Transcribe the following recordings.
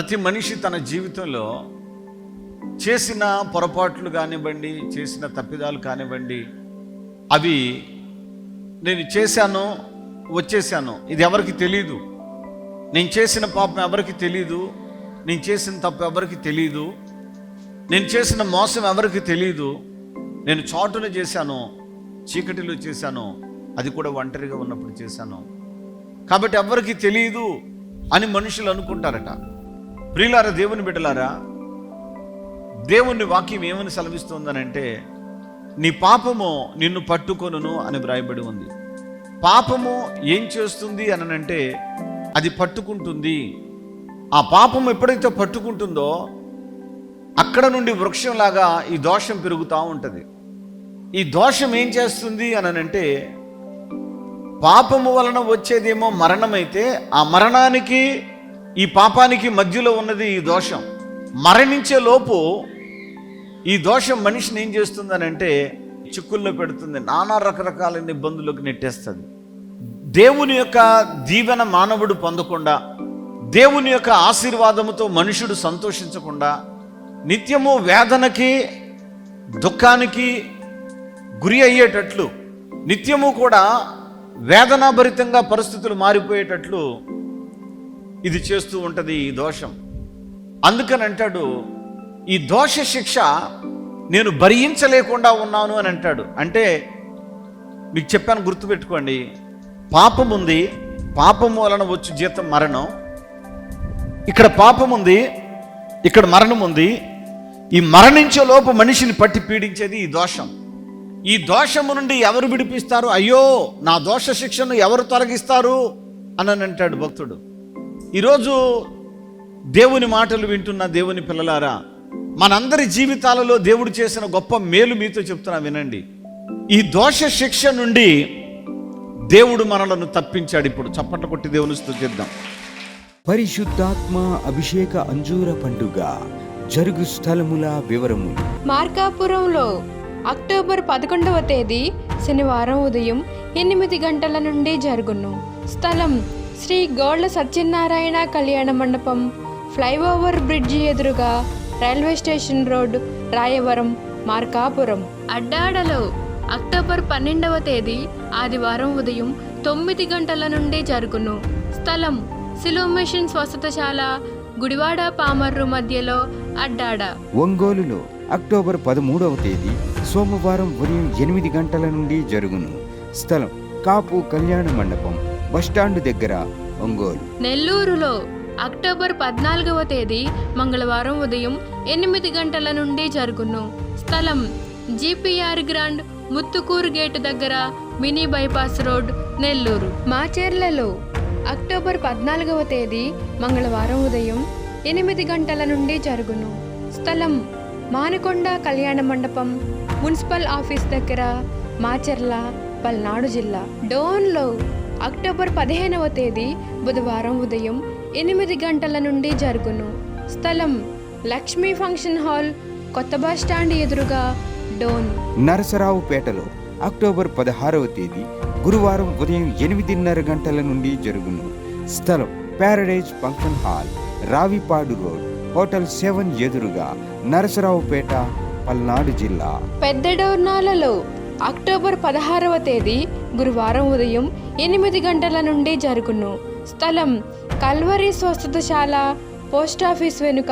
ప్రతి మనిషి తన జీవితంలో చేసిన పొరపాట్లు కానివ్వండి చేసిన తప్పిదాలు కానివ్వండి అవి నేను చేశాను వచ్చేసాను ఇది ఎవరికి తెలియదు నేను చేసిన పాపం ఎవరికి తెలియదు నేను చేసిన తప్పు ఎవరికి తెలియదు నేను చేసిన మోసం ఎవరికి తెలియదు నేను చాటున చేశాను చీకటిలో చేశాను అది కూడా ఒంటరిగా ఉన్నప్పుడు చేశాను. కాబట్టి ఎవరికి తెలియదు అని మనుషులు అనుకుంటారట. ప్రియులారా దేవుని బిడ్డలారా దేవుని వాక్యం ఏమని సెలవిస్తుందనంటే నీ పాపము నిన్ను పట్టుకొనును అని వ్రాయబడి ఉంది. పాపము ఏం చేస్తుంది అనంటే అది పట్టుకుంటుంది. ఆ పాపం ఎప్పుడైతే పట్టుకుంటుందో అక్కడ నుండి వృక్షంలాగా ఈ దోషం పెరుగుతూ ఉంటుంది. ఈ దోషం ఏం చేస్తుంది అనంటే పాపము వలన వచ్చేదేమో మరణమైతే ఆ మరణానికి ఈ పాపానికి మధ్యలో ఉన్నది ఈ దోషం. మరణించే లోపు ఈ దోషం మనిషిని ఏం చేస్తుందనంటే చిక్కుల్లో పెడుతుంది నానా రకరకాలైన ఇబ్బందులకు నెట్టేస్తుంది. దేవుని యొక్క దీవెన మానవుడు పొందకుండా దేవుని యొక్క ఆశీర్వాదముతో మనుషుడు సంతోషించకుండా నిత్యము వేదనకి దుఃఖానికి గురి అయ్యేటట్లు నిత్యము కూడా వేదనాభరితంగా పరిస్థితులు మారిపోయేటట్లు ఇది చేస్తూ ఉంటుంది ఈ దోషం. అందుకని అంటాడు ఈ దోష శిక్ష నేను భరించలేకుండా ఉన్నాను అని అంటాడు. అంటే మీకు చెప్పాను గుర్తుపెట్టుకోండి పాపం ఉంది పాపం వలన వచ్చు జీతం మరణం. ఇక్కడ పాపం ఉంది ఇక్కడ మరణం ఉంది. ఈ మరణించే లోపు మనిషిని పట్టి పీడించేది ఈ దోషం. ఈ దోషము నుండి ఎవరు విడిపిస్తారు? అయ్యో నా దోష శిక్షను ఎవరు తొలగిస్తారు? అని అంటాడు భక్తుడు. ఈరోజు దేవుని మాటలు వింటున్న దేవుని పిల్లలారా మనందరి జీవితాలలో దేవుడు చేసిన గొప్ప మేలు మీతో చెప్తున్నా వినండి. ఈ దోష శిక్ష నుండి దేవుడు మనలను తప్పించాడు ఇప్పుడు. చప్పట్ల కొట్టి దేవుని స్తుతిద్దాం పరిశుద్ధాత్మ అభిషేక అంజూర పండుగ జరుగు స్థలముల వివరము. మార్కాపురంలో అక్టోబర్ పదకొండవ తేదీ శనివారం ఉదయం ఎనిమిది గంటల నుండి జరుగును. స్థలం శ్రీ గోళ్ళ సత్యనారాయణ కళ్యాణ మండపం ఫ్లైఓవర్ బ్రిడ్జి ఎదురుగా railway station road Rayavaram Markapuram. అడ్డాడలో October పన్నెండవ తేదీ ఆదివారం ఉదయం తొమ్మిది గంటల నుండి జరుగును. స్థలం సిలోమేషన్ స్వస్థతశాల గుడివాడ పామర్రు మధ్యలో అడ్డాడ. ఒంగోలులో అక్టోబర్ పదమూడవ తేదీ సోమవారం ఉదయం ఎనిమిది గంటల నుండి జరుగును. స్థలం కాపు కళ్యాణ మండపం బస్టాండ్ దగ్గర ఒంగోలు. నెల్లూరులో అక్టోబర్ పద్నాలుగవ తేదీ మంగళవారం ఉదయం ఎనిమిది గంటల నుండి జరుగును. స్థలం జిపిఆర్ గ్రాండ్ ముత్తుకూరు గేటు దగ్గర మినీ బైపాస్ రోడ్ నెల్లూరు. మాచేర్లలో అక్టోబర్ పద్నాలుగవ తేదీ మంగళవారం ఉదయం ఎనిమిది గంటల నుండి జరుగును. స్థలం మానకొండ కళ్యాణ మండపం మున్సిపల్ ఆఫీస్ దగ్గర మాచెర్ల పల్నాడు జిల్లా. డోన్లో అక్టోబర్ పదిహేనవ తేదీ బుధవారం ఉదయం ఎనిమిది గంటల నుండి జరుగును. స్థలం లక్ష్మీ ఫంక్షన్ హాల్ కొత్త బస్ స్టాండ్ ఎదురుగా డోన్. నరసరావుపేటలో అక్టోబర్ పదహారవ తేదీ గురువారం ఉదయం ఎనిమిదిన్నర గంటల నుండి జరుగును. స్థలం paradise function hall Ravipadu road hotel seven ఎదురుగా నరసరావుపేట పల్నాడు జిల్లా. పెద్ద డోర్నాలలో అక్టోబర్ పదహారవ తేదీ గురువారం ఉదయం ఎనిమిది గంటల నుండి జరుగును. స్థలం కల్వరి స్వస్థతశాల పోస్టాఫీస్ వెనుక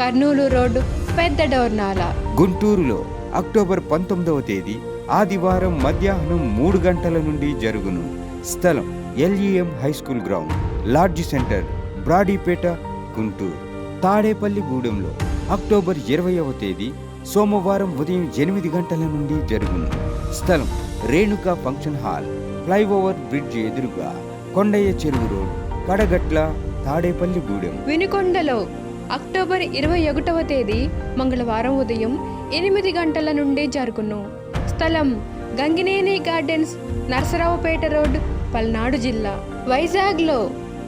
కర్నూలు రోడ్ పెద్ద డోర్నాల. గుంటూరులో అక్టోబర్ పంతొమ్మిదవ తేదీ ఆదివారం మధ్యాహ్నం మూడు గంటల నుండి జరుగును. స్థలం L E M high school ground lodge centre Brodipet Guntur. Tadepalli గూడెంలో October ఇరవైవ తేదీ సోమవారం ఉదయం ఎనిమిది గంటల నుండి జరుగును. స్థలం Renuka function hall flyover bridge ఎదురుగా కొండయ్య చెరువు రోడ్ కడగట్ల తాడేపల్లిగూడెం వినుకొండలో అక్టోబర్ ఇరవై ఒకటవ తేదీ మంగళవారం ఉదయం ఎనిమిది గంటల నుండి జరుగును. స్థలం గంగినేని గార్డెన్స్ నరసరావుపేట రోడ్ పల్నాడు జిల్లా. వైజాగ్లో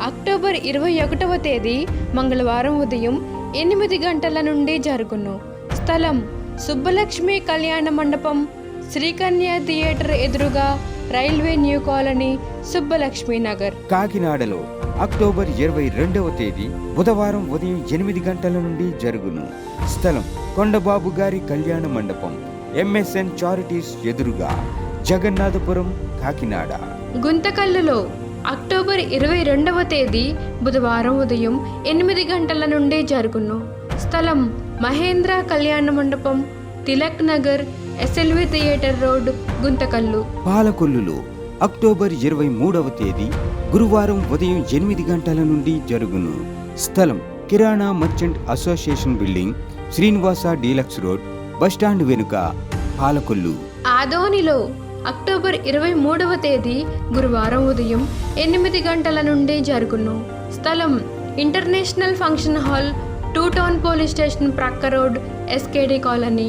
అక్టోబర్ ఇరవై ఒకటవ తేదీ మంగళవారం ఉదయం ఎనిమిది గంటల నుండి జరుగును. స్థలం సుబ్బలక్ష్మి కళ్యాణ మండపం శ్రీకన్య థియేటర్ ఎదురుగా railway new colony Subbalakshmi Nagar. కాకినాడలో అక్టోబర్ ఇరవై రెండవ తేదీ బుధవారం ఉదయం ఎనిమిది గంటల నుండి జరుగును. స్థలం కొండబాబు గారి కళ్యాణ మండపం ఎంఎస్ఎన్ చారిటీస్ ఎదురుగా జగన్నాథపురం కాకినాడ. గుంతకల్లులో అక్టోబర్ ఇరవై రెండవ తేదీ బుధవారం ఉదయం ఎనిమిది గంటల నుండి జరుగును. స్థలం మహేంద్ర కళ్యాణ మండపం Tilak Nagar SLV theatre road Guntakal. పాలకొల్లులో October ఇరవై మూడవ తేదీ గురువారం ఉదయం ఎనిమిది గంటల నుండి జరుగును. స్థలం కిరాణా merchant association building Srinivasa deluxe road bus stand వెనుక పాలకొల్లు. ఆదోనిలో అక్టోబర్ ఇరవై మూడవ తేదీ గురువారం ఉదయం ఎనిమిది గంటల నుండి జరుగును. స్థలం international function hall two town police station ప్రక్క రోడ్ ఎస్కేడి కాలనీ.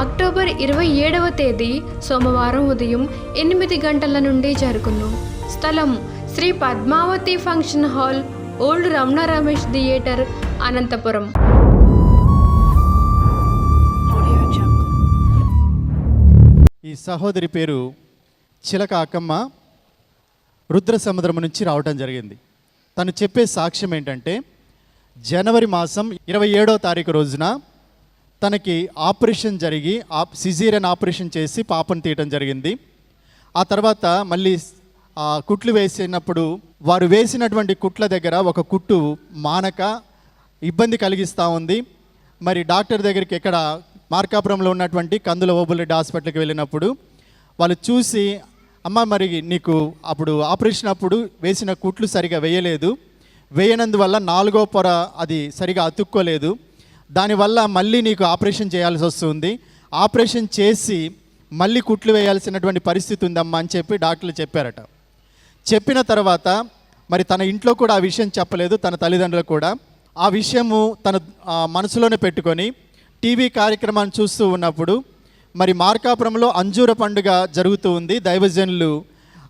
అక్టోబర్ ఇరవై ఏడవ తేదీ సోమవారం ఉదయం ఎనిమిది గంటల నుండి జరుగును. స్థలం Sri Padmavathi function hall old Ramana Ramesh theatre Anantapur. ఈ సహోదరి పేరు చిలక అక్కమ్మ. రుద్ర సముద్రం నుంచి రావటం జరిగింది. తను చెప్పే సాక్ష్యం ఏంటంటే జనవరి మాసం ఇరవై ఏడో తారీఖు రోజున తనకి ఆపరేషన్ జరిగి ఆప్ సిజీరియన్ ఆపరేషన్ చేసి పాపను తీయటం జరిగింది. ఆ తర్వాత మళ్ళీ ఆ కుట్లు వేసినప్పుడు వారు వేసినటువంటి కుట్ల దగ్గర ఒక కుట్టు మానక ఇబ్బంది కలిగిస్తూ ఉంది. మరి డాక్టర్ దగ్గరికి ఎక్కడ మార్కాపురంలో ఉన్నటువంటి కందుల ఓబులరెడ్డి హాస్పిటల్కి వెళ్ళినప్పుడు వాళ్ళు చూసి అమ్మ మరి నీకు అప్పుడు ఆపరేషన్ అప్పుడు వేసిన కుట్లు సరిగా వేయలేదు. వేయనందువల్ల నాలుగో పొర అది సరిగా అతుక్కోలేదు. దానివల్ల మళ్ళీ నీకు ఆపరేషన్ చేయాల్సి వస్తుంది. ఆపరేషన్ చేసి మళ్ళీ కుట్లు వేయాల్సినటువంటి పరిస్థితి ఉందమ్మా అని చెప్పి డాక్టర్లు చెప్పారట. చెప్పిన తర్వాత మరి తన ఇంట్లో కూడా ఆ విషయం చెప్పలేదు తన తల్లిదండ్రులకు కూడా. ఆ విషయము తన మనసులోనే పెట్టుకొని టీవీ కార్యక్రమాన్ని చూస్తూ ఉన్నప్పుడు మరి మార్కాపురంలో అంజూర పండుగ జరుగుతూ ఉంది. దైవజనులు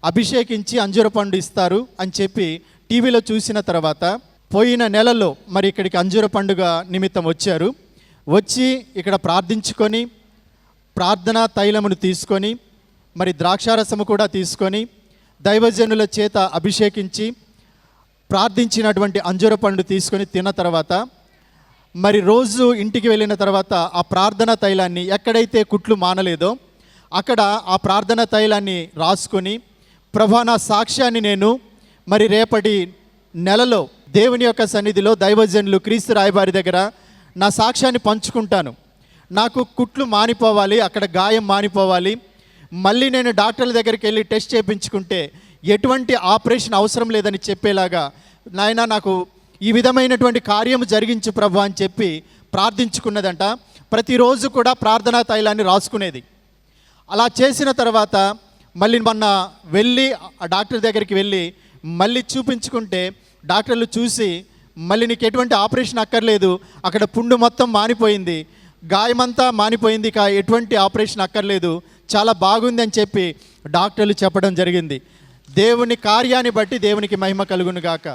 అభిషేకించి అంజూర పండు ఇస్తారు అని చెప్పి టీవీలో చూసిన తర్వాత పోయిన నెలలో మరి ఇక్కడికి అంజూర పండుగ నిమిత్తం వచ్చారు. వచ్చి ఇక్కడ ప్రార్థించుకొని ప్రార్థనా తైలమును తీసుకొని మరి ద్రాక్షారసము కూడా తీసుకొని దైవజనుల చేత అభిషేకించి ప్రార్థించినటువంటి అంజూర పండు తీసుకొని తిన్న తర్వాత మరి రోజు ఇంటికి వెళ్ళిన తర్వాత ఆ ప్రార్థన తైలాన్ని ఎక్కడైతే కుట్లు మానలేదో అక్కడ ఆ ప్రార్థన తైలాన్ని రాసుకొని ప్రభా నా సాక్ష్యాన్ని నేను మరి రేపటి నెలలో దేవుని యొక్క సన్నిధిలో దైవజనులు క్రీస్తు రాయబారి దగ్గర నా సాక్ష్యాన్ని పంచుకుంటాను. నాకు కుట్లు మానిపోవాలి అక్కడ గాయం మానిపోవాలి. మళ్ళీ నేను డాక్టర్ల దగ్గరికి వెళ్ళి టెస్ట్ చేయించుకుంటే ఎటువంటి ఆపరేషన్ అవసరం లేదని చెప్పేలాగా నాయన నాకు ఈ విధమైనటువంటి కార్యం జరిగించు ప్రభు అని చెప్పి ప్రార్థించుకున్నదంట. ప్రతిరోజు కూడా ప్రార్థనా తైలాన్ని రాసుకునేది. అలా చేసిన తర్వాత మళ్ళీ మొన్న వెళ్ళి ఆ డాక్టర్ దగ్గరికి వెళ్ళి మళ్ళీ చూపించుకుంటే డాక్టర్లు చూసి మళ్ళీ నీకు ఎటువంటి ఆపరేషన్ అక్కర్లేదు అక్కడ పుండు మొత్తం మానిపోయింది గాయమంతా మానిపోయింది కా ఎటువంటి ఆపరేషన్ అక్కర్లేదు చాలా బాగుంది అని చెప్పి డాక్టర్లు చెప్పడం జరిగింది. దేవుని కార్యాన్ని బట్టి దేవునికి మహిమ కలుగును గాక.